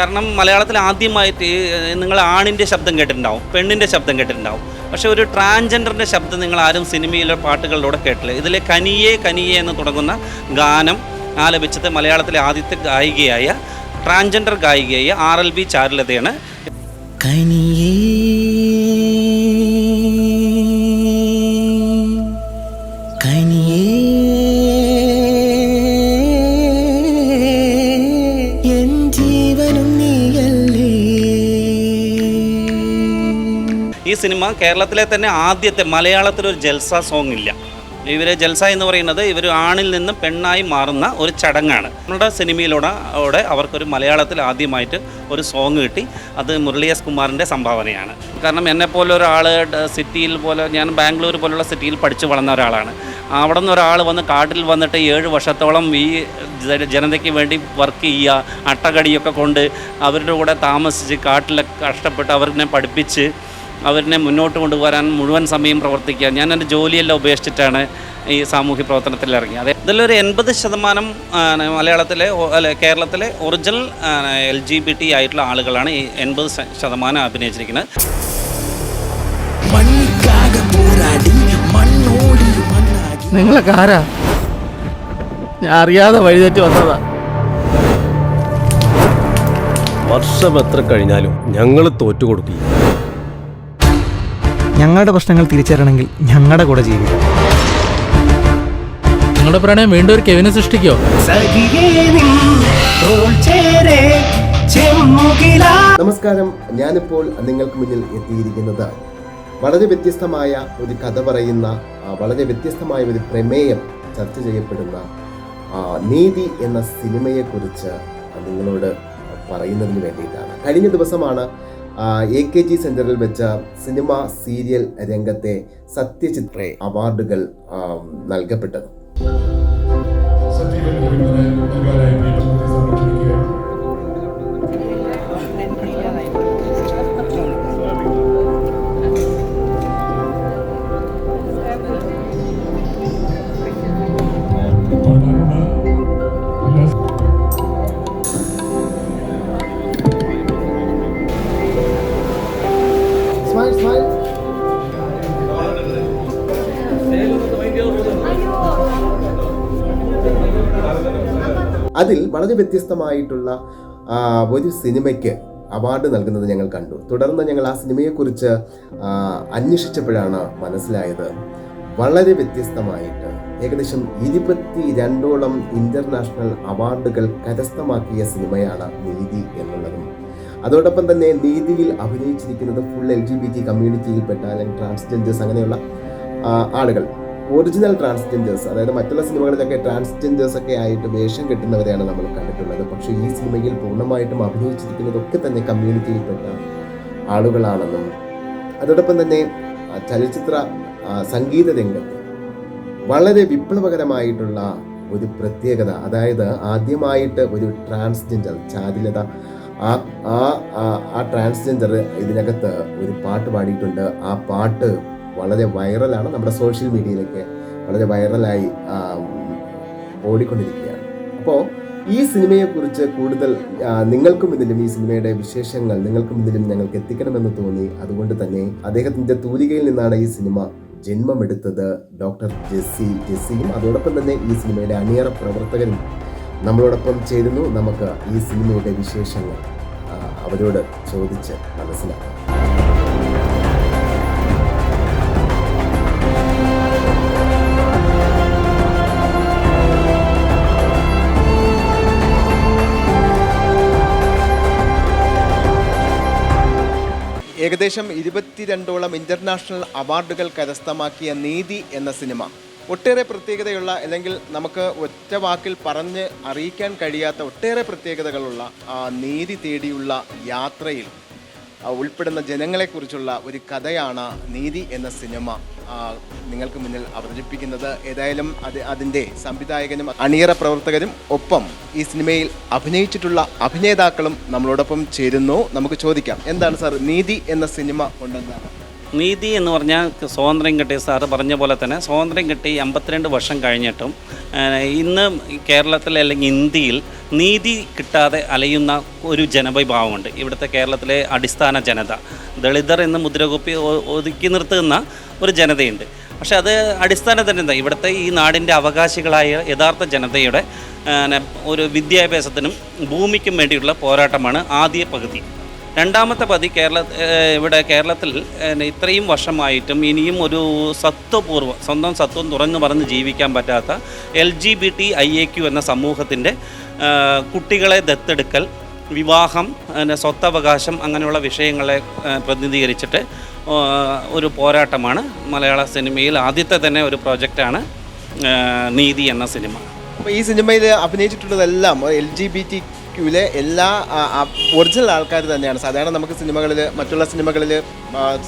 കാരണം മലയാളത്തിൽ ആദ്യമായിട്ട് നിങ്ങൾ ആണിന്റെ ശബ്ദം കേട്ടിട്ടുണ്ടാവും പെണ്ണിന്റെ ശബ്ദം കേട്ടിട്ടുണ്ടാവും. പക്ഷേ ഒരു ട്രാൻജെൻഡറിന്റെ ശബ്ദം നിങ്ങൾ ആരും സിനിമയിലെ പാട്ടുകളിലൂടെ കേട്ടില്ല ഇതിലെ കനിയെ കനിയെ എന്ന് തുടങ്ങുന്ന ഗാനം ആലപിച്ചത് മലയാളത്തിലെ ആദ്യത്തെ ഗായികയായ ട്രാൻസ്ജെൻഡർ ഗായികയായ ആർ എൽ ബി ചാരുലതയാണ്. കനിയേ ഈ സിനിമ കേരളത്തിലെ തന്നെ ആദ്യത്തെ മലയാളത്തിലൊരു ജൽസ സോങ് ഇല്ല. ഇവർ ജൽസ എന്ന് പറയുന്നത് ഇവർ ആണിൽ നിന്നും പെണ്ണായി മാറുന്ന ഒരു ചടങ്ങാണ്. നമ്മുടെ സിനിമയിലൂടെ അവിടെ അവർക്കൊരു മലയാളത്തിൽ ആദ്യമായിട്ട് ഒരു സോങ് കിട്ടി. അത് മുരളി എസ് കുമാറിന്റെ സംഭാവനയാണ്. കാരണം എന്നെപ്പോലെ ഒരാൾ സിറ്റിയിൽ പോലെ ഞാൻ ബാംഗ്ലൂർ പോലുള്ള സിറ്റിയിൽ പഠിച്ചു വളർന്ന ഒരാളാണ്. അവിടെ നിന്ന് ഒരാൾ വന്ന് കാട്ടിൽ വന്നിട്ട് ഏഴ് വർഷത്തോളം ഈ ജനതയ്ക്ക് വേണ്ടി വർക്ക് ചെയ്യുക അട്ടകടിയൊക്കെ കൊണ്ട് അവരുടെ കൂടെ താമസിച്ച് കാട്ടിലൊക്കെ കഷ്ടപ്പെട്ട് അവരിനെ പഠിപ്പിച്ച് അവരിനെ മുന്നോട്ട് കൊണ്ടുപോകാൻ മുഴുവൻ സമയം പ്രവർത്തിക്കുക. ഞാൻ എന്റെ ജോലിയെല്ലാം ഉപേക്ഷിച്ചിട്ടാണ് ഈ സാമൂഹ്യ പ്രവർത്തനത്തിൽ ഇറങ്ങിയത്. ഇതിലൊരു എൺപത് ശതമാനം മലയാളത്തിലെ കേരളത്തിലെ original L G B T ആയിട്ടുള്ള ആളുകളാണ് ഈ എൺപത് ശതമാനം അഭിനയിച്ചിരിക്കുന്നത്. നിങ്ങളൊക്കെ ആരാ? ഞാൻ അറിയാതെ വഴിതെറ്റി വന്നതാ. വർഷം എത്ര കഴിഞ്ഞാലും ഞങ്ങൾ തോറ്റു കൊടുക്കില്ല ഞങ്ങളുടെ പ്രശ്നങ്ങൾ തിരിച്ചറിയണമെങ്കിൽ ഞങ്ങളുടെ കൂടെ ജീവിക്കും നിങ്ങളുടെ പ്രണയം വീണ്ടും ഒരു കെവിനെ സൃഷ്ടിക്കോ നമസ്കാരം. ഞാനിപ്പോൾ നിങ്ങൾക്ക് മുന്നിൽ എത്തിയിരിക്കുന്നത് വളരെ വ്യത്യസ്തമായ ഒരു കഥ പറയുന്ന വളരെ വ്യത്യസ്തമായ ഒരു പ്രമേയം ചർച്ച ചെയ്യപ്പെടുന്ന നീതി എന്ന സിനിമയെക്കുറിച്ച് നിങ്ങളോട് പറയുന്നതിന് വേണ്ടിയിട്ടാണ്. കഴിഞ്ഞ ദിവസമാണ് എ കെ ജി സെന്ററിൽ വെച്ച സിനിമ സീരിയൽ രംഗത്തെ സത്യചിത്ര അവാർഡുകൾ നൽകപ്പെട്ടത്. അതിൽ വളരെ വ്യത്യസ്തമായിട്ടുള്ള ഒരു സിനിമയ്ക്ക് അവാർഡ് നൽകുന്നത് ഞങ്ങൾ കണ്ടു. തുടർന്ന് ഞങ്ങൾ ആ സിനിമയെക്കുറിച്ച് അന്വേഷിച്ചപ്പോഴാണ് മനസ്സിലായത്. വളരെ വ്യത്യസ്തമായിട്ട് ഏകദേശം ഇരുപത്തി രണ്ടോളം ഇന്റർനാഷണൽ അവാർഡുകൾ കരസ്ഥമാക്കിയ സിനിമയാണ് നീതി എന്നുള്ളതും. അതോടൊപ്പം തന്നെ നീതിയിൽ അഭിനയിച്ചിരിക്കുന്നത് full L G B T കമ്മ്യൂണിറ്റിയിൽപ്പെട്ട അല്ലെങ്കിൽ ട്രാൻസ്ജെൻഡേഴ്സ് അങ്ങനെയുള്ള ആളുകൾ. ഒറിജിനൽ ട്രാൻസ്ജെൻഡേഴ്സ് അതായത് മറ്റുള്ള സിനിമകളിലൊക്കെ ട്രാൻസ്ജെൻഡേഴ്സ് ഒക്കെ ആയിട്ട് വേഷം കെട്ടുന്നവരെയാണ് നമ്മൾ കണ്ടിട്ടുള്ളത്. പക്ഷേ ഈ സിനിമയിൽ പൂർണമായിട്ടും അഭിനയിച്ചിരിക്കുന്നതൊക്കെ തന്നെ കമ്മ്യൂണിറ്റിയിൽപ്പെട്ട ആളുകളാണെന്നും അതോടൊപ്പം തന്നെ ചലച്ചിത്ര സംഗീത രംഗത്ത് വളരെ വിപ്ലവകരമായിട്ടുള്ള ഒരു പ്രത്യേകത അതായത് ആദ്യമായിട്ട് ഒരു ട്രാൻസ്ജെൻഡർ ചാരുലത ആ ആ ആ- ആ ട്രാൻസ്ജെൻഡർ ഇതിനകത്ത് ഒരു പാട്ട് പാടിയിട്ടുണ്ട്. ആ പാട്ട് വളരെ വൈറലാണ് നമ്മുടെ സോഷ്യൽ മീഡിയയിലൊക്കെ വളരെ വൈറലായി ഓടിക്കൊണ്ടിരിക്കുകയാണ്. അപ്പോൾ ഈ സിനിമയെക്കുറിച്ച് കൂടുതൽ നിങ്ങൾക്കും ഇതിലും ഈ സിനിമയുടെ വിശേഷങ്ങൾ നിങ്ങൾക്കും ഇതിലും ഞങ്ങൾക്ക് എത്തിക്കണമെന്ന് തോന്നി. അതുകൊണ്ട് തന്നെ അദ്ദേഹത്തിന്റെ തൂലികയിൽ നിന്നാണ് ഈ സിനിമ ജന്മമെടുത്തത് ഡോക്ടർ ജെസ്സി ജെസ്സിയും. അതോടൊപ്പം തന്നെ ഈ സിനിമയുടെ അണിയറ പ്രവർത്തകരും നമ്മളോടൊപ്പം ചേരുന്നു. നമുക്ക് ഈ സിനിമയുടെ വിശേഷങ്ങൾ അവരോട് ചോദിച്ച് മനസ്സിലാക്കാം. ഏകദേശം ഇരുപത്തിരണ്ടോളം ഇന്റർനാഷണൽ അവാർഡുകൾ കരസ്ഥമാക്കിയ നീതി എന്ന സിനിമ. ഒട്ടേറെ പ്രത്യേകതയുള്ള അല്ലെങ്കിൽ നമുക്ക് ഒറ്റ വാക്കിൽ പറഞ്ഞ് അറിയിക്കാൻ കഴിയാത്ത ഒട്ടേറെ പ്രത്യേകതകളുള്ള ആ നീതി തേടിയുള്ള യാത്രയിൽ ഉൾപ്പെടുന്ന ജനങ്ങളെക്കുറിച്ചുള്ള ഒരു കഥയാണ് നീതി എന്ന സിനിമ. നിങ്ങൾക്ക് മുന്നിൽ അവതരിപ്പിക്കുന്നത് ഏതായാലും അത് അതിന്റെ സംവിധായകനും അണിയറ പ്രവർത്തകരും ഒപ്പം ഈ സിനിമയിൽ അഭിനയിച്ചിട്ടുള്ള അഭിനേതാക്കളും നമ്മളോടൊപ്പം ചേരുന്നു. നമുക്ക് ചോദിക്കാം എന്താണ് സാർ നീതി എന്ന സിനിമ കൊണ്ടെന്താണ്? നീതി എന്ന് പറഞ്ഞാൽ സ്വാതന്ത്ര്യം കിട്ടി സാറ് പറഞ്ഞ പോലെ തന്നെ സ്വാതന്ത്ര്യം കിട്ടി അമ്പത്തിരണ്ട് വർഷം കഴിഞ്ഞിട്ടും ഇന്ന് കേരളത്തിൽ അല്ലെങ്കിൽ ഇന്ത്യയിൽ നീതി കിട്ടാതെ അലയുന്ന ഒരു ജനവിഭാഗമുണ്ട് ഇവിടുത്തെ കേരളത്തിലെ അടിസ്ഥാന ജനത ദളിതർ എന്ന് മുദ്രകുപ്പി ഒതുക്കി നിർത്തുന്ന ഒരു ജനതയുണ്ട്. പക്ഷെ അത് അടിസ്ഥാന എന്താ? ഇവിടുത്തെ ഈ നാടിന്റെ അവകാശികളായ യഥാർത്ഥ ജനതയുടെ ഒരു വിദ്യാഭ്യാസത്തിനും ഭൂമിക്കും വേണ്ടിയുള്ള പോരാട്ടമാണ് ആദ്യ പകുതി. രണ്ടാമത്തെ പതി കേരള ഇവിടെ കേരളത്തിൽ ഇത്രയും വർഷമായിട്ടും ഇനിയും ഒരു സത്വപൂർവം സ്വന്തം സത്വം തുറന്നു പറഞ്ഞ് ജീവിക്കാൻ പറ്റാത്ത L G B T I A Q എന്ന സമൂഹത്തിന്റെ കുട്ടികളെ ദത്തെടുക്കൽ വിവാഹം പിന്നെ സ്വത്തവകാശം അങ്ങനെയുള്ള വിഷയങ്ങളെ പ്രതിനിധീകരിച്ചിട്ട് ഒരു പോരാട്ടമാണ് മലയാള സിനിമയിൽ ആദ്യത്തെ തന്നെ ഒരു പ്രോജക്റ്റാണ് നീതി എന്ന സിനിമ. അപ്പോൾ ഈ സിനിമയിൽ അഭിനയിച്ചിട്ടുള്ളതെല്ലാം എൽ ജി ബി ടി ക്യൂവിലെ എല്ലാ ഒറിജിനൽ ആൾക്കാർ തന്നെയാണ്. സാധാരണ നമുക്ക് സിനിമകളിൽ മറ്റുള്ള സിനിമകളിൽ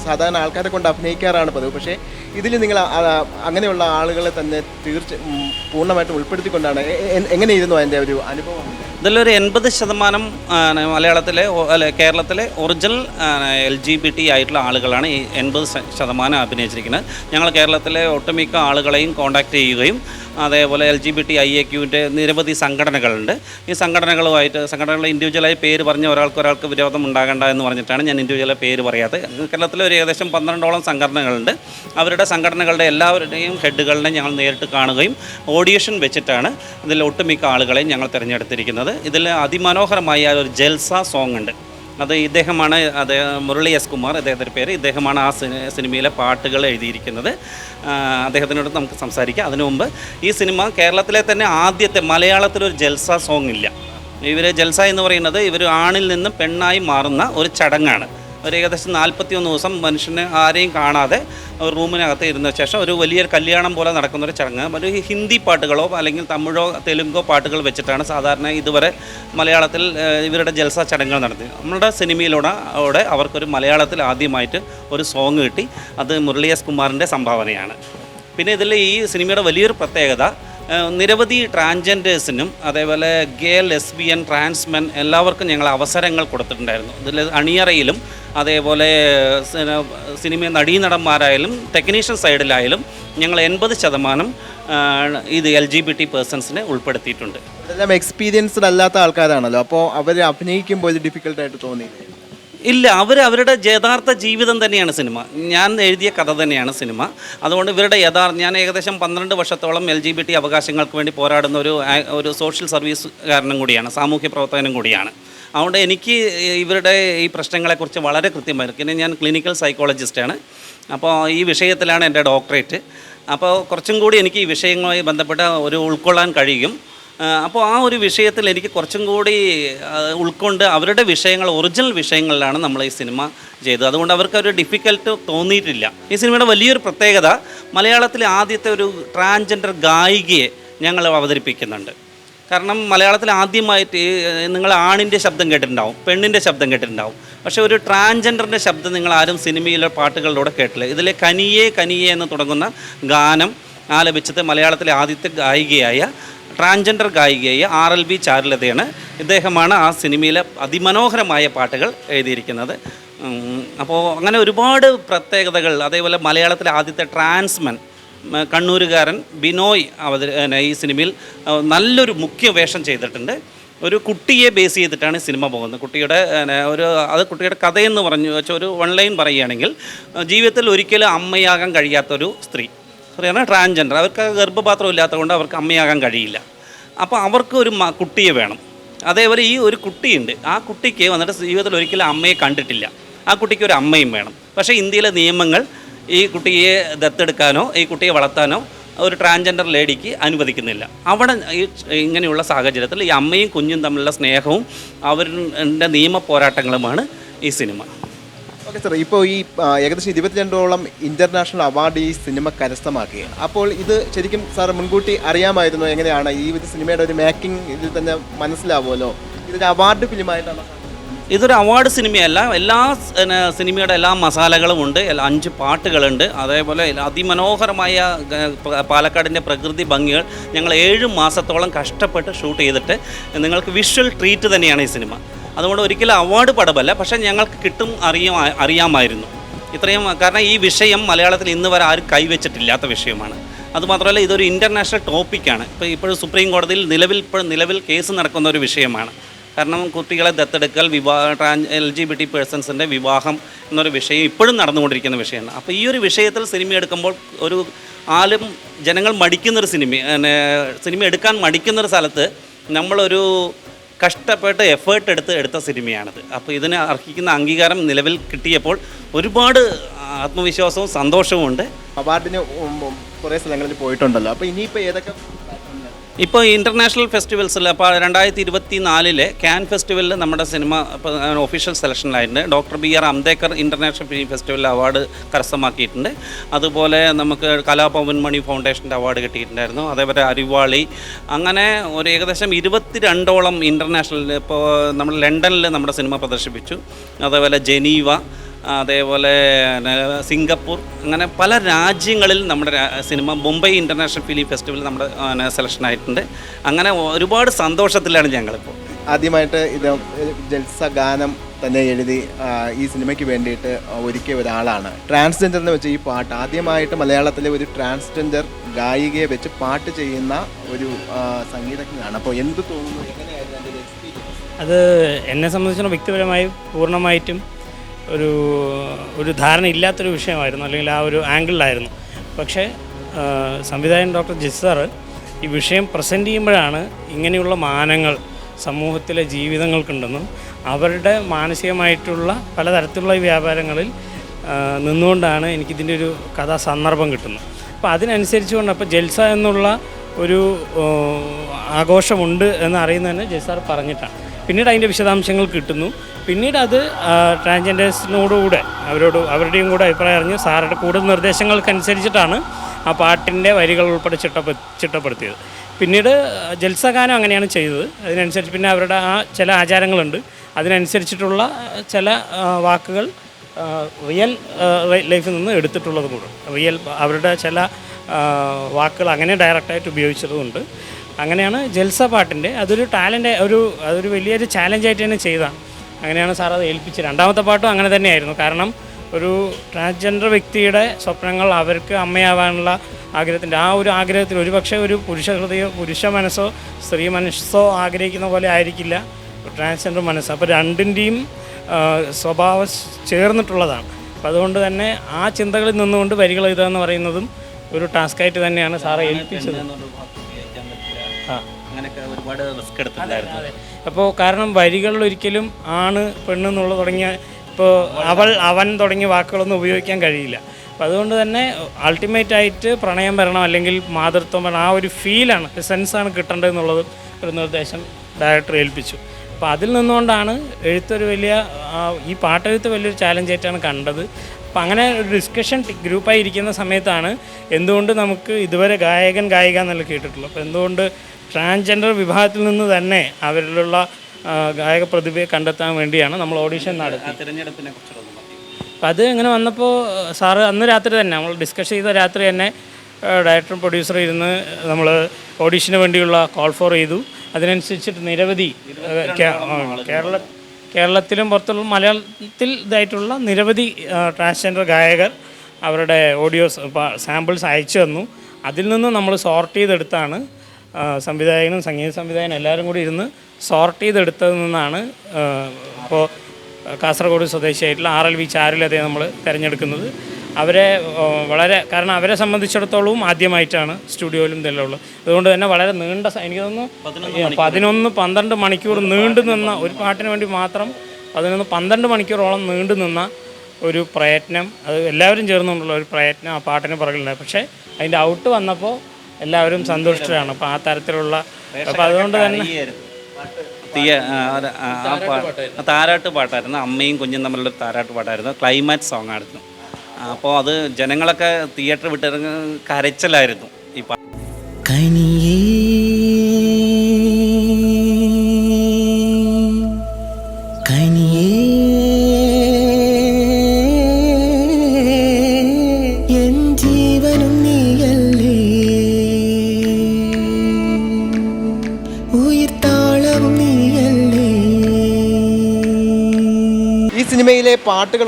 സാധാരണ ആൾക്കാരെ കൊണ്ട് അഭിനയിക്കാറാണ് പതിവ്. പക്ഷേ ഇതിൽ നിങ്ങൾ അങ്ങനെയുള്ള ആളുകളെ തന്നെ തീർച്ച പൂർണമായിട്ടും ഉൾപ്പെടുത്തിക്കൊണ്ടാണ് എങ്ങനെയിരുന്നു അതിന്റെ ഒരു അനുഭവം? ഇതിലൊരു എൺപത് ശതമാനം മലയാളത്തിലെ അല്ലെ കേരളത്തിലെ original L G B T ആയിട്ടുള്ള ആളുകളാണ് ഈ എൺപത് ശതമാനം അഭിനയിച്ചിരിക്കുന്നത്. ഞങ്ങൾ കേരളത്തിലെ ഒട്ടുമിക്ക ആളുകളെയും കോൺടാക്റ്റ് ചെയ്യുകയും അതേപോലെ L G B T I A ക്യുവിന്റെ നിരവധി സംഘടനകളുണ്ട്. ഈ സംഘടനകളുമായിട്ട് സംഘടനകളുടെ ഇൻഡിവിജ്വലായി പേര് പറഞ്ഞ ഒരാൾക്ക് ഒരാൾക്ക് വിരോധം ഉണ്ടാകേണ്ട എന്ന് പറഞ്ഞിട്ടാണ് ഞാൻ ഇൻഡിവിജ്വലായി പേര് പറയാത്തത്. കേരളത്തിൽ ഒരു ഏകദേശം പന്ത്രണ്ടോളം സംഘടനകളുണ്ട്. അവരുടെ സംഘടനകളുടെ എല്ലാവരുടെയും ഹെഡുകളിനെ ഞങ്ങൾ നേരിട്ട് കാണുകയും ഓഡിയേഷൻ വെച്ചിട്ടാണ് ഇതിൽ ഒട്ടുമിക്ക ആളുകളെയും ഞങ്ങൾ തിരഞ്ഞെടുത്തിരിക്കുന്നത്. ഇതിൽ അതിമനോഹരമായ ഒരു ജൽസ സോങ് ഉണ്ട്. അത് ഇദ്ദേഹമാണ് അത് മുരളി എസ് കുമാർ അദ്ദേഹത്തിന്റെ പേര്. ഇദ്ദേഹമാണ് ആ സിനിമയിലെ പാട്ടുകൾ എഴുതിയിരിക്കുന്നത്. അദ്ദേഹത്തിനോട് നമുക്ക് സംസാരിക്കാം. അതിനു മുമ്പ് ഈ സിനിമ കേരളത്തിലെ തന്നെ ആദ്യത്തെ മലയാളത്തിലൊരു ജൽസ സോങ് ഇല്ല. ഇവർ ജൽസ എന്ന് പറയുന്നത് ഇവർ ആണിൽ നിന്ന് പെണ്ണായി മാറുന്ന ഒരു ചടങ്ങാണ്. ഒരു ഏകദേശം നാൽപ്പത്തി ഒന്ന് ദിവസം മനുഷ്യന് ആരെയും കാണാതെ റൂമിനകത്ത് ഇരുന്ന ശേഷം ഒരു വലിയൊരു കല്യാണം പോലെ നടക്കുന്ന ഒരു ചടങ്ങ്. ഒരു ഹിന്ദി പാട്ടുകളോ അല്ലെങ്കിൽ തമിഴോ തെലുങ്കോ പാട്ടുകൾ വെച്ചിട്ടാണ് സാധാരണ ഇതുവരെ മലയാളത്തിൽ ഇവരുടെ ജൽസ ചടങ്ങുകൾ നടത്തി നമ്മുടെ സിനിമയിലൂടെ അവിടെ അവർക്കൊരു മലയാളത്തിൽ ആദ്യമായിട്ട് ഒരു സോങ് കിട്ടി. അത് മുരളി എസ് കുമാറിന്റെ സംഭാവനയാണ്. പിന്നെ ഇതിൽ ഈ സിനിമയുടെ വലിയൊരു പ്രത്യേകത നിരവധി ട്രാൻജെൻഡേഴ്സിനും അതേപോലെ ഗേ ലെസ്ബിയൻ ട്രാൻസ്മെൻ എല്ലാവർക്കും ഞങ്ങൾ അവസരങ്ങൾ കൊടുത്തിട്ടുണ്ടായിരുന്നു. ഇതിൽ അണിയറയിലും അതേപോലെ സിനിമ നടീ നടന്മാരായാലും ടെക്നീഷ്യൻ സൈഡിലായാലും ഞങ്ങൾ എൺപത് ശതമാനം ഇത് എൽ ജി ബി ടി പേഴ്സൺസിനെ ഉൾപ്പെടുത്തിയിട്ടുണ്ട്. എല്ലാം എക്സ്പീരിയൻസ്ഡ് അല്ലാത്ത ആൾക്കാരാണല്ലോ. അപ്പോൾ അവർ അഭിനയിക്കുമ്പോൾ ഡിഫിക്കൽട്ടായിട്ട് തോന്നി. ഇല്ല അവർ അവരുടെ യഥാർത്ഥ ജീവിതം തന്നെയാണ് സിനിമ. ഞാൻ എഴുതിയ കഥ തന്നെയാണ് സിനിമ. അതുകൊണ്ട് ഇവരുടെ യഥാർത്ഥ ഞാൻ ഏകദേശം പന്ത്രണ്ട് വർഷത്തോളം എൽ ജി ബി ടി അവകാശങ്ങൾക്ക് വേണ്ടി പോരാടുന്ന ഒരു ഒരു സോഷ്യൽ സർവീസ് കാരനും കൂടിയാണ് സാമൂഹ്യ പ്രവർത്തകനും കൂടിയാണ്. അതുകൊണ്ട് എനിക്ക് ഇവരുടെ ഈ പ്രശ്നങ്ങളെക്കുറിച്ച് വളരെ കൃത്യമായിരുന്നു. പിന്നെ ഞാൻ ക്ലിനിക്കൽ സൈക്കോളജിസ്റ്റാണ് അപ്പോൾ ഈ വിഷയത്തിലാണ് എന്റെ ഡോക്ടറേറ്റ് അപ്പോൾ കുറച്ചും കൂടി എനിക്ക് ഈ വിഷയങ്ങളുമായി ബന്ധപ്പെട്ട ഒരു ഉൾക്കൊള്ളാൻ കഴിയും. അപ്പോൾ ആ ഒരു വിഷയത്തിൽ എനിക്ക് കുറച്ചും കൂടി ഉൾക്കൊണ്ട് അവരുടെ വിഷയങ്ങൾ ഒറിജിനൽ വിഷയങ്ങളിലാണ് നമ്മൾ ഈ സിനിമ ചെയ്തത്. അതുകൊണ്ട് അവർക്ക് ഒരു ഡിഫിക്കൽട്ട് തോന്നിയിട്ടില്ല. ഈ സിനിമയുടെ വലിയൊരു പ്രത്യേകത മലയാളത്തിലെ ആദ്യത്തെ ഒരു ട്രാൻസ്ജെൻഡർ ഗായികയെ ഞങ്ങൾ അവതരിപ്പിക്കുന്നുണ്ട്. കാരണം മലയാളത്തിൽ ആദ്യമായിട്ട് നിങ്ങൾ ആണിന്റെ ശബ്ദം കേട്ടിട്ടുണ്ടാവും പെണ്ണിന്റെ ശബ്ദം കേട്ടിട്ടുണ്ടാവും. പക്ഷേ ഒരു ട്രാൻസ്ജെൻഡറിന്റെ ശബ്ദം നിങ്ങൾ ആരും സിനിമയിലെ പാട്ടുകളിലൂടെ കേട്ടില്ല. ഇതിലെ കനിയെ കനിയെ എന്ന് തുടങ്ങുന്ന ഗാനം ആലപിച്ചത് മലയാളത്തിലെ ആദ്യത്തെ ഗായികയായ ട്രാൻസ്ജെൻഡർ ഗായികയായ ആർ എൽ ബി ചാരുലതയാണ്. ഇദ്ദേഹമാണ് ആ സിനിമയിലെ അതിമനോഹരമായ പാട്ടുകൾ എഴുതിയിരിക്കുന്നത്. അപ്പോൾ അങ്ങനെ ഒരുപാട് പ്രത്യേകതകൾ അതേപോലെ മലയാളത്തിലെ ആദ്യത്തെ ട്രാൻസ്മൻ കണ്ണൂരുകാരൻ ബിനോയ് അവതര ഈ സിനിമയിൽ നല്ലൊരു മുഖ്യ വേഷം ചെയ്തിട്ടുണ്ട്. ഒരു കുട്ടിയെ ബേസ് ചെയ്തിട്ടാണ് സിനിമ പോകുന്നത്. കുട്ടിയുടെ ഒരു അത് കുട്ടിയുടെ കഥയെന്ന് പറഞ്ഞു വെച്ചാൽ ഒരു വൺ ലൈൻ പറയുകയാണെങ്കിൽ ജീവിതത്തിൽ ഒരിക്കലും അമ്മയാകാൻ കഴിയാത്തൊരു സ്ത്രീ. സ്ത്രീയാണ് ട്രാൻസ്ജെൻഡർ. അവർക്ക് ഗർഭപാത്രം ഇല്ലാത്തതുകൊണ്ട് അവർക്ക് അമ്മയാകാൻ കഴിയില്ല. അപ്പോൾ അവർക്ക് ഒരു കുട്ടിയെ വേണം. അതേപോലെ ഈ ഒരു കുട്ടിയുണ്ട്. ആ കുട്ടിക്ക് വന്നിട്ട് ജീവിതത്തിൽ ഒരിക്കലും അമ്മയെ കണ്ടിട്ടില്ല. ആ കുട്ടിക്ക് ഒരു അമ്മയും വേണം. പക്ഷേ ഇന്ത്യയിലെ നിയമങ്ങൾ ഈ കുട്ടിയെ ദത്തെടുക്കാനോ ഈ കുട്ടിയെ വളർത്താനോ ഒരു ട്രാൻസ്ജെൻഡർ ലേഡിക്ക് അനുവദിക്കുന്നില്ല. അവിടെ ഈ ഇങ്ങനെയുള്ള സാഹചര്യത്തിൽ ഈ അമ്മയും കുഞ്ഞും തമ്മിലുള്ള സ്നേഹവും അവരുടെ നിയമ പോരാട്ടങ്ങളുമാണ് ഈ സിനിമ. ഓക്കെ സാർ ഇപ്പോൾ ഈ ഏകദേശം ഇരുപത്തിരണ്ടോളം ഇന്റർനാഷണൽ അവാർഡ് ഈ സിനിമ കരസ്ഥമാക്കി. അപ്പോൾ ഇത് ശരിക്കും സാർ മുൻകൂട്ടി അറിയാമായിരുന്നു എങ്ങനെയാണ് ഈ സിനിമയുടെ ഒരു മേക്കിംഗ് ഇതിൽ തന്നെ മനസ്സിലാവുമല്ലോ. ഇതൊരു അവാർഡ് ഫിലിമായിട്ടാണ് ഇതൊരു അവാർഡ് സിനിമയല്ല എല്ലാ സിനിമയുടെ എല്ലാ മസാലകളും ഉണ്ട്. അഞ്ച് പാട്ടുകളുണ്ട്. അതേപോലെ അതിമനോഹരമായ പാലക്കാടിന്റെ പ്രകൃതി ഭംഗികൾ ഞങ്ങൾ ഏഴ് മാസത്തോളം കഷ്ടപ്പെട്ട് ഷൂട്ട് ചെയ്തിട്ട് നിങ്ങൾക്ക് വിഷ്വൽ ട്രീറ്റ് തന്നെയാണ് ഈ സിനിമ അതുകൊണ്ട് ഒരിക്കലും അവാർഡ് പടമല്ല പക്ഷേ ഞങ്ങൾക്ക് കിട്ടും അറിയാ അറിയാമായിരുന്നു. ഇത്രയും കാരണം ഈ വിഷയം മലയാളത്തിൽ ഇന്ന് വരെ ആരും കൈവച്ചിട്ടില്ലാത്ത വിഷയമാണ്. അതുമാത്രമല്ല ഇതൊരു ഇന്റർനാഷണൽ ടോപ്പിക്കാണ് ഇപ്പോൾ ഇപ്പോഴും സുപ്രീം കോടതിയിൽ നിലവിൽ ഇപ്പോൾ നിലവിൽ കേസ് നടക്കുന്ന ഒരു വിഷയമാണ്. കാരണം കുട്ടികളെ ദത്തെടുക്കൽ വിവാഹ ട്രാൻ എൽ ജി ബി ടി പേഴ്സൺസിന്റെ വിവാഹം എന്നൊരു വിഷയം ഇപ്പോഴും നടന്നുകൊണ്ടിരിക്കുന്ന വിഷയമാണ്. അപ്പോൾ ഈ ഒരു വിഷയത്തിൽ സിനിമ എടുക്കുമ്പോൾ ഒരു ആലും ജനങ്ങൾ മടിക്കുന്നൊരു സിനിമ സിനിമ എടുക്കാൻ മടിക്കുന്നൊരു സ്ഥലത്ത് നമ്മളൊരു കഷ്ടപ്പെട്ട് എഫേർട്ട് എടുത്ത് എടുത്ത സിനിമയാണിത്. അപ്പോൾ ഇതിന് അർഹിക്കുന്ന അംഗീകാരം നിലവിൽ കിട്ടിയപ്പോൾ ഒരുപാട് ആത്മവിശ്വാസവും സന്തോഷവും ഉണ്ട് അവാർഡിന് കുറേ സ്ഥലങ്ങളിൽ പോയിട്ടുണ്ടല്ലോ. അപ്പോൾ ഇനിയിപ്പോൾ ഏതൊക്കെ ഇപ്പോൾ ഇന്റർനാഷണൽ ഫെസ്റ്റിവൽസിൽ അപ്പോൾ രണ്ടായിരത്തി ഇരുപത്തി നാലിലെ ക്യാൻ ഫെസ്റ്റിവലിൽ നമ്മുടെ സിനിമ official സെലക്ഷനിലായിട്ടുണ്ട് doctor B R Ambedkar international film festival award കരസ്ഥമാക്കിയിട്ടുണ്ട്. അതുപോലെ നമുക്ക് കലാഭവൻ മണി ഫൗണ്ടേഷന്റെ അവാർഡ് കിട്ടിയിട്ടുണ്ടായിരുന്നു. അതേപോലെ അരിവാളി. അങ്ങനെ ഒരു ഏകദേശം ഇരുപത്തിരണ്ടോളം ഇന്റർനാഷണൽ ഇപ്പോൾ നമ്മൾ ലണ്ടനിൽ നമ്മുടെ സിനിമ പ്രദർശിപ്പിച്ചു. അതേപോലെ ജനീവ. അതേപോലെ സിംഗപ്പൂർ അങ്ങനെ പല രാജ്യങ്ങളിൽ നമ്മുടെ സിനിമ മുംബൈ ഇന്റർനാഷണൽ ഫിലിം ഫെസ്റ്റിവൽ നമ്മുടെ സെലക്ഷൻ ആയിട്ടുണ്ട്. അങ്ങനെ ഒരുപാട് സന്തോഷത്തിലാണ് ഞങ്ങളിപ്പോൾ. ആദ്യമായിട്ട് ഇത് ജൽസ ഗാനം തന്നെ എഴുതി ഈ സിനിമയ്ക്ക് വേണ്ടിയിട്ട് ഒരുക്കിയ ഒരാളാണ്. ട്രാൻസ്ജെൻഡർ എന്ന് വെച്ച ഈ പാട്ട് ആദ്യമായിട്ട് മലയാളത്തിലെ ഒരു ട്രാൻസ്ജെൻഡർ ഗായികയെ വെച്ച് പാട്ട് ചെയ്യുന്ന ഒരു സംഗീതജ്ഞനാണ്. അപ്പോൾ എന്ത് തോന്നുന്നു? അത് എന്നെ സംബന്ധിച്ചിടത്തോളം വ്യക്തിപരമായി പൂർണമായിട്ടും ഒരു ഒരു ധാരണ ഇല്ലാത്തൊരു വിഷയമായിരുന്നു അല്ലെങ്കിൽ ആ ഒരു ആംഗിളിലായിരുന്നു പക്ഷേ സംവിധായകൻ ഡോക്ടർ ജിസാർ ഈ വിഷയം പ്രസന്റ് ചെയ്യുമ്പോഴാണ് ഇങ്ങനെയുള്ള മാനങ്ങൾ സമൂഹത്തിലെ ജീവിതങ്ങൾക്കുണ്ടെന്നും അവരുടെ മാനസികമായിട്ടുള്ള പലതരത്തിലുള്ള വ്യാപാരങ്ങളിൽ നിന്നുകൊണ്ടാണ് എനിക്കിതിന്റെ ഒരു കഥാ സന്ദർഭം കിട്ടുന്നത് അപ്പോൾ അതിനനുസരിച്ചുകൊണ്ട് അപ്പോൾ ജൽസ എന്നുള്ള ഒരു ആഘോഷമുണ്ട് എന്ന് അറിയുന്നതന്നെ ജൽസാർ പറഞ്ഞിട്ടാണ്. പിന്നീട് അതിന്റെ വിശദാംശങ്ങൾ കിട്ടുന്നു. പിന്നീട് അത് ട്രാൻസ്ജെൻഡേഴ്സിനോടുകൂടെ അവരോട് അവരുടെയും കൂടെ അഭിപ്രായം അറിഞ്ഞ് സാറുടെ കൂടുതൽ നിർദ്ദേശങ്ങൾക്കനുസരിച്ചിട്ടാണ് ആ പാട്ടിന്റെ വരികൾ ഉൾപ്പെടെ ചിട്ടപ്പെ ചിട്ടപ്പെടുത്തിയത്. പിന്നീട് ജൽസ ഗാനം അങ്ങനെയാണ് ചെയ്തത്. അതിനനുസരിച്ച് പിന്നെ അവരുടെ ആ ചില ആചാരങ്ങളുണ്ട്. അതിനനുസരിച്ചിട്ടുള്ള ചില വാക്കുകൾ റിയൽ ലൈഫിൽ നിന്ന് എടുത്തിട്ടുള്ളത് കൂടെ. റിയൽ അവരുടെ ചില വാക്കുകൾ അങ്ങനെ ഡയറക്റ്റായിട്ട് ഉപയോഗിച്ചതുകൊണ്ട് അങ്ങനെയാണ് ജൽസ പാട്ടിന്റെ അതൊരു ടാലന്റ് ഒരു അതൊരു വലിയൊരു ചാലഞ്ചായിട്ട് തന്നെ ചെയ്തതാണ്. അങ്ങനെയാണ് സാർ അത് ഏൽപ്പിച്ചത്. രണ്ടാമത്തെ പാട്ടും അങ്ങനെ തന്നെയായിരുന്നു. കാരണം ഒരു ട്രാൻസ്ജെൻഡർ വ്യക്തിയുടെ സ്വപ്നങ്ങൾ അവർക്ക് അമ്മയാവാനുള്ള ആഗ്രഹത്തിന്റെ ആ ഒരു ആഗ്രഹത്തിൽ ഒരുപക്ഷെ ഒരു പുരുഷ ഹൃദയോ പുരുഷ മനസ്സോ സ്ത്രീ മനസ്സോ ആഗ്രഹിക്കുന്ന പോലെ ആയിരിക്കില്ല ട്രാൻസ്ജെൻഡർ മനസ്സ്. അപ്പോൾ രണ്ടിന്റെയും സ്വഭാവം ചേർന്നിട്ടുള്ളതാണ്. അപ്പോൾ അതുകൊണ്ട് തന്നെ ആ ചിന്തകളിൽ നിന്നുകൊണ്ട് വരികൾ എഴുതുക എന്ന് പറയുന്നതും ഒരു ടാസ്ക്കായിട്ട് തന്നെയാണ് സാറെ ഏൽപ്പിച്ചത്. അങ്ങനെയൊക്കെ ഒരുപാട് റിസ്ക് എടുത്തിട്ടുണ്ടായിരുന്നു. അപ്പോൾ കാരണം വരികളിൽ ഒരിക്കലും ആണ് പെണ്ണ് എന്നുള്ള തുടങ്ങിയ ഇപ്പോൾ അവൾ അവൻ തുടങ്ങിയ വാക്കുകളൊന്നും ഉപയോഗിക്കാൻ കഴിയില്ല. അപ്പോൾ അതുകൊണ്ട് തന്നെ അൾട്ടിമേറ്റ് ആയിട്ട് പ്രണയം വരണം അല്ലെങ്കിൽ മാതൃത്വം വരണം ആ ഒരു ഫീലാണ് സെൻസാണ് കിട്ടേണ്ടത് എന്നുള്ളത് ഒരു നിർദ്ദേശം ഡയറക്ടർ ഏൽപ്പിച്ചു. അപ്പോൾ അതിൽ നിന്നുകൊണ്ടാണ് എഴുത്തൊരു വലിയ ഈ പാട്ടെഴുത്ത് വലിയൊരു ചാലഞ്ചായിട്ടാണ് കണ്ടത്. അപ്പം അങ്ങനെ ഒരു ഡിസ്കഷൻ ഗ്രൂപ്പായി ഇരിക്കുന്ന സമയത്താണ് എന്തുകൊണ്ട് നമുക്ക് ഇതുവരെ ഗായകൻ ഗായിക എന്നല്ല കേട്ടിട്ടുള്ളൂ അപ്പോൾ എന്തുകൊണ്ട് ട്രാൻസ്ജെൻഡർ വിഭാഗത്തിൽ നിന്ന് തന്നെ അവരിലുള്ള ഗായക പ്രതിഭയെ കണ്ടെത്താൻ വേണ്ടിയാണ് നമ്മൾ ഓഡീഷൻ നടത്തി. തിരഞ്ഞെടുപ്പിനെ കുറിച്ചുള്ള അപ്പം അത് ഇങ്ങനെ വന്നപ്പോൾ സാറ് അന്ന് രാത്രി തന്നെ നമ്മൾ ഡിസ്കസ് ചെയ്ത രാത്രി തന്നെ ഡയറക്ടറും പ്രൊഡ്യൂസറും ഇരുന്ന് നമ്മൾ ഓഡീഷന് വേണ്ടിയുള്ള കോൾ ഫോർ ചെയ്തു. അതിനനുസരിച്ചിട്ട് നിരവധി കേരള കേരളത്തിലും പുറത്തുള്ള മലയാളത്തിൽ ഇതായിട്ടുള്ള നിരവധി ട്രാൻസ്ജെൻഡർ ഗായകർ അവരുടെ ഓഡിയോ സാമ്പിൾസ് അയച്ചു തന്നു. അതിൽ നിന്ന് നമ്മൾ സോർട്ട് ചെയ്തെടുത്താണ് സംവിധായകനും സംഗീത സംവിധായകനും എല്ലാവരും കൂടി ഇരുന്ന് സോർട്ട് ചെയ്തെടുത്തതിൽ നിന്നാണ് ഇപ്പോൾ കാസർഗോഡ് സ്വദേശിയായിട്ടുള്ള ആർ എൽ വി ചാരുലതയെ നമ്മൾ തിരഞ്ഞെടുക്കുന്നത്. അവരെ വളരെ കാരണം അവരെ സംബന്ധിച്ചിടത്തോളവും ആദ്യമായിട്ടാണ് സ്റ്റുഡിയോയിലും ഇതെല്ലാം ഉള്ളത്. അതുകൊണ്ട് തന്നെ വളരെ നീണ്ട എനിക്ക് തോന്നുന്നു പതിനൊന്ന് പന്ത്രണ്ട് മണിക്കൂർ നീണ്ടു നിന്ന ഒരു പാട്ടിന് വേണ്ടി മാത്രം പതിനൊന്ന് പന്ത്രണ്ട് മണിക്കൂറോളം നീണ്ടു നിന്ന ഒരു പ്രയത്നം അത് എല്ലാവരും ചേർന്നുകൊണ്ടുള്ള ഒരു പ്രയത്നം ആ പാട്ടിന് പുറകിലുണ്ടായി. പക്ഷേ അതിന്റെ ഔട്ട് വന്നപ്പോൾ എല്ലാവരും സന്തുഷ്ടരാണ്. അപ്പോൾ ആ തരത്തിലുള്ള അപ്പോൾ അതുകൊണ്ട് തന്നെ തീയ ആ, അത് ആ, ആ പാട്ട് ആ താരാട്ട് പാട്ടായിരുന്നു. അമ്മയും കുഞ്ഞും തമ്മിലുള്ള താരാട്ട് പാട്ടായിരുന്നു. ക്ലൈമാറ്റ് സോങ് ആയിരുന്നു. അപ്പോൾ അത് ജനങ്ങളൊക്കെ തിയേറ്റർ വിട്ടിറങ്ങി കരച്ചിലായിരുന്നു. ഈ പാട്ട് കനിയേ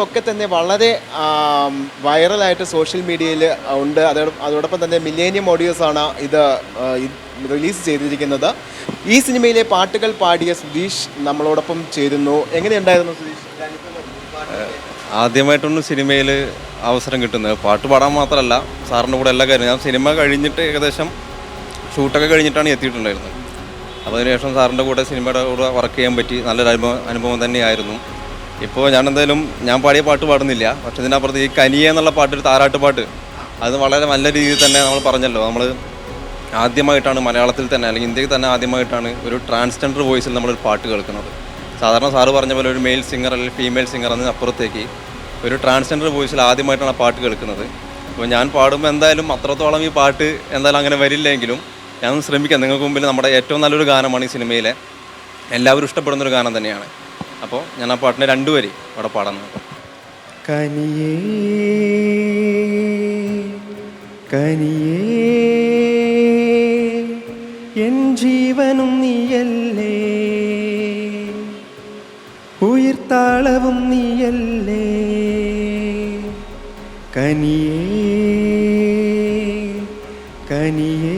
സിനിമയിലെ തന്നെ വളരെ വൈറലായിട്ട് സോഷ്യൽ മീഡിയയിൽ ഉണ്ട്. അതോടൊപ്പം തന്നെ മില്ലേനിയം ഓഡിയോസാണ് ഇത് റിലീസ് ചെയ്തിരിക്കുന്നത്. ഈ സിനിമയിലെ പാട്ടുകൾ പാടിയ സുധീഷ് നമ്മളോടൊപ്പം ചേരുന്നു. എങ്ങനെയുണ്ടായിരുന്നു സുധീഷ്? ആദ്യമായിട്ടൊന്നും സിനിമയിൽ അവസരം കിട്ടുന്നത്. പാട്ട് പാടാൻ മാത്രമല്ല സാറിന്റെ കൂടെ എല്ലാ കാര്യങ്ങളും. ഞാൻ സിനിമ കഴിഞ്ഞിട്ട് ഏകദേശം ഷൂട്ടൊക്കെ കഴിഞ്ഞിട്ടാണ് എത്തിയിട്ടുണ്ടായിരുന്നത്. അപ്പോൾ അതിനുശേഷം സാറിന്റെ കൂടെ സിനിമയുടെ കൂടെ വർക്ക് ചെയ്യാൻ പറ്റി. നല്ലൊരു അനുഭവം അനുഭവം തന്നെയായിരുന്നു. ഇപ്പോൾ ഞാൻ എന്തായാലും ഞാൻ പാടിയ പാട്ട് പാടുന്നില്ല. പക്ഷെ ഇതിനപ്പുറത്ത് ഈ കനിയ എന്നുള്ള പാട്ട് ഒരു താരാട്ട് പാട്ട്. അത് വളരെ നല്ല രീതിയിൽ തന്നെ നമ്മൾ പറഞ്ഞല്ലോ. നമ്മൾ ആദ്യമായിട്ടാണ് മലയാളത്തിൽ തന്നെ അല്ലെങ്കിൽ ഇന്ത്യയിൽ തന്നെ ആദ്യമായിട്ടാണ് ഒരു ട്രാൻസ്ജെൻഡർ വോയിസിൽ നമ്മളൊരു പാട്ട് കേൾക്കുന്നത്. സാധാരണ സാറ് പറഞ്ഞ പോലെ ഒരു മെയിൽ സിംഗർ അല്ലെങ്കിൽ ഫീമെയിൽ സിംഗർ എന്നതിന് അപ്പുറത്തേക്ക് ഒരു ട്രാൻസ്ജെൻഡർ വോയിസിൽ ആദ്യമായിട്ടാണ് ആ പാട്ട് കേൾക്കുന്നത്. അപ്പോൾ ഞാൻ പാടുമ്പോൾ എന്തായാലും അത്രത്തോളം ഈ പാട്ട് എന്തായാലും അങ്ങനെ വരില്ലെങ്കിലും ഞാൻ ശ്രമിക്കാം. നിങ്ങൾക്ക് മുമ്പിൽ നമ്മുടെ ഏറ്റവും നല്ലൊരു ഗാനമാണ് ഈ സിനിമയിലെ എല്ലാവരും ഇഷ്ടപ്പെടുന്നൊരു ഗാനം തന്നെയാണ്. അപ്പോൾ ഞാൻ ആ പാട്ടിനെ രണ്ടുപേരി അവിടെ പാടാൻ കനിയേ കനിയേ എൻ ജീവനും നീയല്ലേ? ഉയർത്താളവും നീയല്ലേ? കനിയേ കനിയേ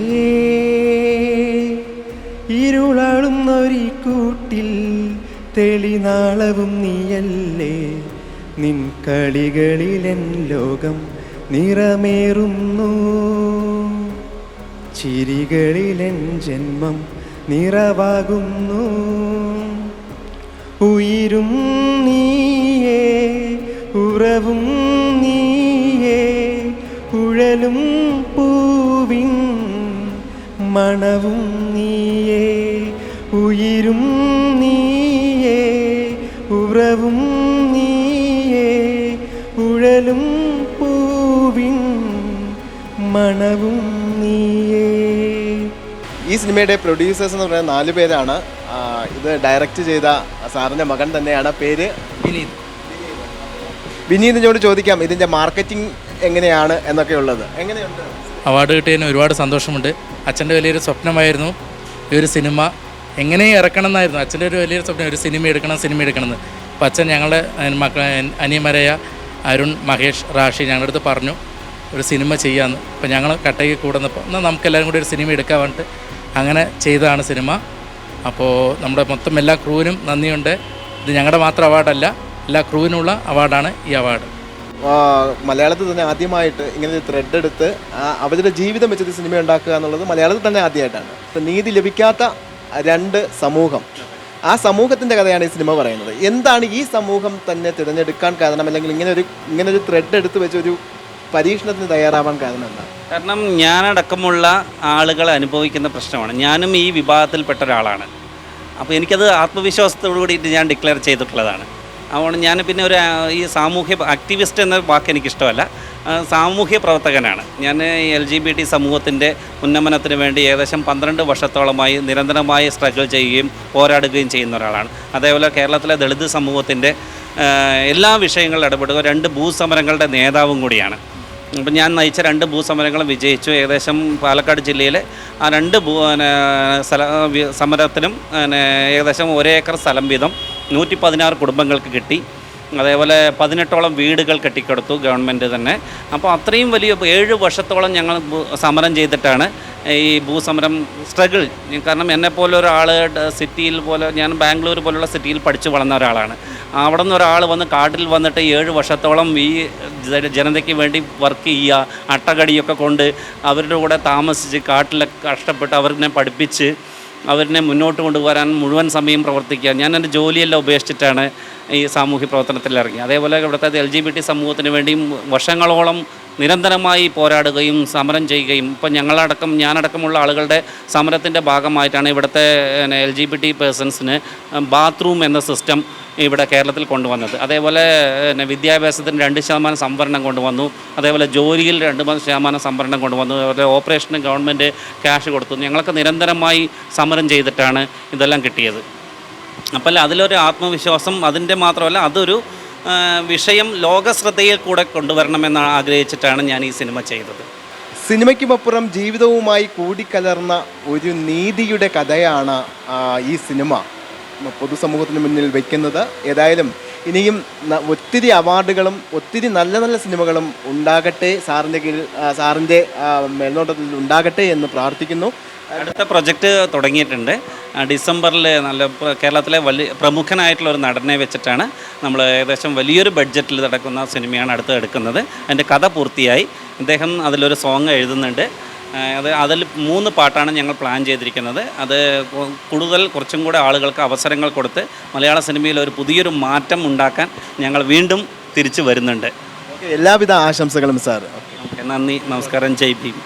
ഇരുളാളുന്നൊരീ കൂട്ടിൽ തെളിനാളവും നീയല്ലേ? നിൻ കളികളിലെൻ ലോകം നിറമേറുന്നു. ചിരികളിലെൻ ജന്മം നിറവാകുന്നു. ഉയരും നീയേ ഉറവും നീയേ ഉഴലും പൂവിൻ മണവും നീയേ. ഉയിരും ഉറവും നീയേ ഉഴലും പൂവിൻ മണവും നീയേ. ഈ സിനിമയുടെ പ്രൊഡ്യൂസേഴ്സ് എന്ന് പറയുന്നത് നാല് പേരാണ് ഇത് ഡയറക്റ്റ് ചെയ്ത സാറിന്റെ മകൻ തന്നെയാണ്. പേര് വിനീത്. വിനീതിനോട് ചോദിക്കാം ഇതിന്റെ മാർക്കറ്റിംഗ് എങ്ങനെയാണ് എന്നൊക്കെ ഉള്ളത്. എങ്ങനെയുണ്ട്? അവാർഡ് കിട്ടിയതിന് ഒരുപാട് സന്തോഷമുണ്ട്. അച്ഛന്റെ വലിയൊരു സ്വപ്നമായിരുന്നു ഈ ഒരു സിനിമ. എങ്ങനെ ഇറക്കണം എന്നായിരുന്നു അച്ഛന്റെ ഒരു വലിയൊരു സ്വപ്നം ഒരു സിനിമ എടുക്കണം സിനിമ എടുക്കണം എന്ന് അപ്പോൾ ഞങ്ങളുടെ മക്ക അനിയന്മാരായ അരുൺ മഹേഷ് റാഷി ഞങ്ങളുടെ അടുത്ത് പറഞ്ഞു ഒരു സിനിമ ചെയ്യാമെന്ന് അപ്പോൾ ഞങ്ങൾ കട്ടയ്ക്ക് കൂടുന്നപ്പോൾ എന്നാൽ നമുക്കെല്ലാവരും കൂടി ഒരു സിനിമ എടുക്കാൻ വേണ്ടിയിട്ട് അങ്ങനെ ചെയ്തതാണ് സിനിമ. അപ്പോൾ നമ്മുടെ മൊത്തം എല്ലാ ക്രൂവിനും നന്ദിയുണ്ട്. ഇത് ഞങ്ങളുടെ മാത്രം അവാർഡല്ല എല്ലാ ക്രൂവിനുള്ള അവാർഡാണ് ഈ അവാർഡ്. മലയാളത്തിൽ തന്നെ ആദ്യമായിട്ട് ഇങ്ങനെ ത്രെഡ് എടുത്ത് അവരുടെ ജീവിതം വെച്ചിട്ട് സിനിമ ഉണ്ടാക്കുക എന്നുള്ളത് മലയാളത്തിൽ തന്നെ ആദ്യമായിട്ടാണ്. ഇപ്പം നീതി ലഭിക്കാത്ത രണ്ട് സമൂഹം. ആ സമൂഹത്തിന്റെ കഥയാണ് ഈ സിനിമ പറയുന്നത്. എന്താണ് ഈ സമൂഹം തന്നെ തിരഞ്ഞെടുക്കാൻ കാരണം? അല്ലെങ്കിൽ ഇങ്ങനെ ഒരു ഇങ്ങനെ ഒരു ത്രെഡ് എടുത്ത് വെച്ച് ഒരു പരീക്ഷണത്തിന് തയ്യാറാവാൻ കാരണം എന്താണ് കാരണം ഞാനടക്കമുള്ള ആളുകൾ അനുഭവിക്കുന്ന പ്രശ്നമാണ്. ഞാനും ഈ വിഭാഗത്തിൽപ്പെട്ട ഒരാളാണ്. അപ്പോൾ എനിക്കത് ആത്മവിശ്വാസത്തോടു കൂടിയിട്ട് ഞാൻ ഡിക്ലെയർ ചെയ്തിട്ടുള്ളതാണ്. അതുകൊണ്ട് ഞാൻ പിന്നെ ഒരു ഈ സാമൂഹ്യ ആക്ടിവിസ്റ്റ് എന്ന വാക്ക് എനിക്കിഷ്ടമല്ല. സാമൂഹ്യ പ്രവർത്തകനാണ്. ഞാൻ എൽ ജി ബി ടി സമൂഹത്തിന്റെ ഉന്നമനത്തിന് വേണ്ടി ഏകദേശം പന്ത്രണ്ട് വർഷത്തോളമായി നിരന്തരമായി സ്ട്രഗിൾ ചെയ്യുകയും പോരാടുകയും ചെയ്യുന്ന ഒരാളാണ്. അതേപോലെ കേരളത്തിലെ ദളിത് സമൂഹത്തിന്റെ എല്ലാ വിഷയങ്ങളിലും ഇടപെടുക രണ്ട് ഭൂസമരങ്ങളുടെ നേതാവും കൂടിയാണ്. അപ്പം ഞാൻ നയിച്ച രണ്ട് ഭൂസമരങ്ങളും വിജയിച്ചു. ഏകദേശം പാലക്കാട് ജില്ലയിലെ ആ രണ്ട് ഭൂ സ്ഥല സമരത്തിനും ഏകദേശം ഒരേക്കർ സ്ഥലം വീതം നൂറ്റി പതിനാറ് കുടുംബങ്ങൾക്ക് കിട്ടി. അതേപോലെ പതിനെട്ടോളം വീടുകൾ കെട്ടിക്കൊടുത്തു ഗവൺമെന്റ് തന്നെ. അപ്പോൾ അത്രയും വലിയ ഏഴ് വർഷത്തോളം ഞങ്ങൾ സമരം ചെയ്തിട്ടാണ് ഈ ഭൂസമരം സ്ട്രഗിൾ. കാരണം എന്നെപ്പോലെ ഒരാൾ സിറ്റിയിൽ പോലെ ഞാൻ ബാംഗ്ലൂർ പോലുള്ള സിറ്റിയിൽ പഠിച്ചു വളർന്ന ഒരാളാണ്. അവിടെ നിന്ന് ഒരാൾ വന്ന് കാട്ടിൽ വന്നിട്ട് ഏഴ് വർഷത്തോളം ഈ ജനതയ്ക്ക് വേണ്ടി വർക്ക് ചെയ്യുക അട്ടകടിയൊക്കെ കൊണ്ട് അവരുടെ കൂടെ താമസിച്ച് കാട്ടിലൊക്കെ കഷ്ടപ്പെട്ട് അവരിനെ പഠിപ്പിച്ച് അവരിനെ മുന്നോട്ട് കൊണ്ടുവരാൻ മുഴുവൻ സമയം പ്രവർത്തിക്കുക. ഞാൻ എന്റെ ജോലിയെല്ലാം ഉപേക്ഷിച്ചിട്ടാണ് ഈ സാമൂഹ്യ പ്രവർത്തനത്തിൽ ഇറങ്ങി അതേപോലെ ഇവിടുത്തെ എൽ ജി ബി ടി സമൂഹത്തിന് വേണ്ടിയും വർഷങ്ങളോളം നിരന്തരമായി പോരാടുകയും സമരം ചെയ്യുകയും ഇപ്പം ഞങ്ങളടക്കം ഞാനടക്കമുള്ള ആളുകളുടെ സമരത്തിന്റെ ഭാഗമായിട്ടാണ് ഇവിടുത്തെ എൽ ജി ബി ടി പേഴ്സൺസിന് ബാത്റൂം എന്ന സിസ്റ്റം ഇവിടെ കേരളത്തിൽ കൊണ്ടുവന്നത്. അതേപോലെ പിന്നെ വിദ്യാഭ്യാസത്തിന് രണ്ട് ശതമാനം സംവരണം കൊണ്ടുവന്നു. അതേപോലെ ജോലിയിൽ രണ്ട് മൂന്ന് ശതമാനം സംവരണം കൊണ്ടുവന്നു. അതേപോലെ ഓപ്പറേഷന് ഗവൺമെന്റ് ക്യാഷ് കൊടുത്തു. ഞങ്ങളൊക്കെ നിരന്തരമായി സമരം ചെയ്തിട്ടാണ് ഇതെല്ലാം കിട്ടിയത്. അപ്പോൾ അതിലൊരു ആത്മവിശ്വാസം അതിന്റെ മാത്രമല്ല അതൊരു വിഷയം ലോകശ്രദ്ധയിൽ കൂടെ കൊണ്ടുവരണമെന്ന് ആഗ്രഹിച്ചിട്ടാണ് ഞാൻ ഈ സിനിമ ചെയ്തത്. സിനിമയ്ക്കുമപ്പുറം ജീവിതവുമായി കൂടിക്കലർന്ന ഒരു നീതിയുടെ കഥയാണ് ഈ സിനിമ. പൊതുസമൂഹത്തിന് മുന്നിൽ വയ്ക്കുന്നത് ഏതായാലും ഇനിയും ഒത്തിരി അവാർഡുകളും ഒത്തിരി നല്ല നല്ല സിനിമകളും ഉണ്ടാകട്ടെ സാറിന്റെ കീഴിൽ സാറിന്റെ മേൽനോട്ടത്തിൽ ഉണ്ടാകട്ടെ എന്ന് പ്രാർത്ഥിക്കുന്നു. അടുത്ത പ്രൊജക്റ്റ് തുടങ്ങിയിട്ടുണ്ട്. ഡിസംബറിൽ നല്ല കേരളത്തിലെ വലിയ പ്രമുഖനായിട്ടുള്ള ഒരു നടനെ വെച്ചിട്ടാണ് നമ്മൾ ഏകദേശം വലിയൊരു ബഡ്ജറ്റിൽ നടക്കുന്ന സിനിമയാണ് അടുത്ത് എടുക്കുന്നത്. അതിന്റെ കഥ പൂർത്തിയായി. അദ്ദേഹം അതിലൊരു സോങ് എഴുതുന്നുണ്ട്. അത് അതിൽ മൂന്ന് പാട്ടാണ് ഞങ്ങൾ പ്ലാൻ ചെയ്തിരിക്കുന്നത്. അത് കൂടുതൽ കുറച്ചും കൂടെ ആളുകൾക്ക് അവസരങ്ങൾ കൊടുത്ത് മലയാള സിനിമയിൽ ഒരു പുതിയൊരു മാറ്റം ഉണ്ടാക്കാൻ ഞങ്ങൾ വീണ്ടും തിരിച്ചു വരുന്നുണ്ട്. എല്ലാവിധ ആശംസകളും സാർ. ഓക്കെ, നന്ദി നമസ്കാരം ജയ് ഭീം.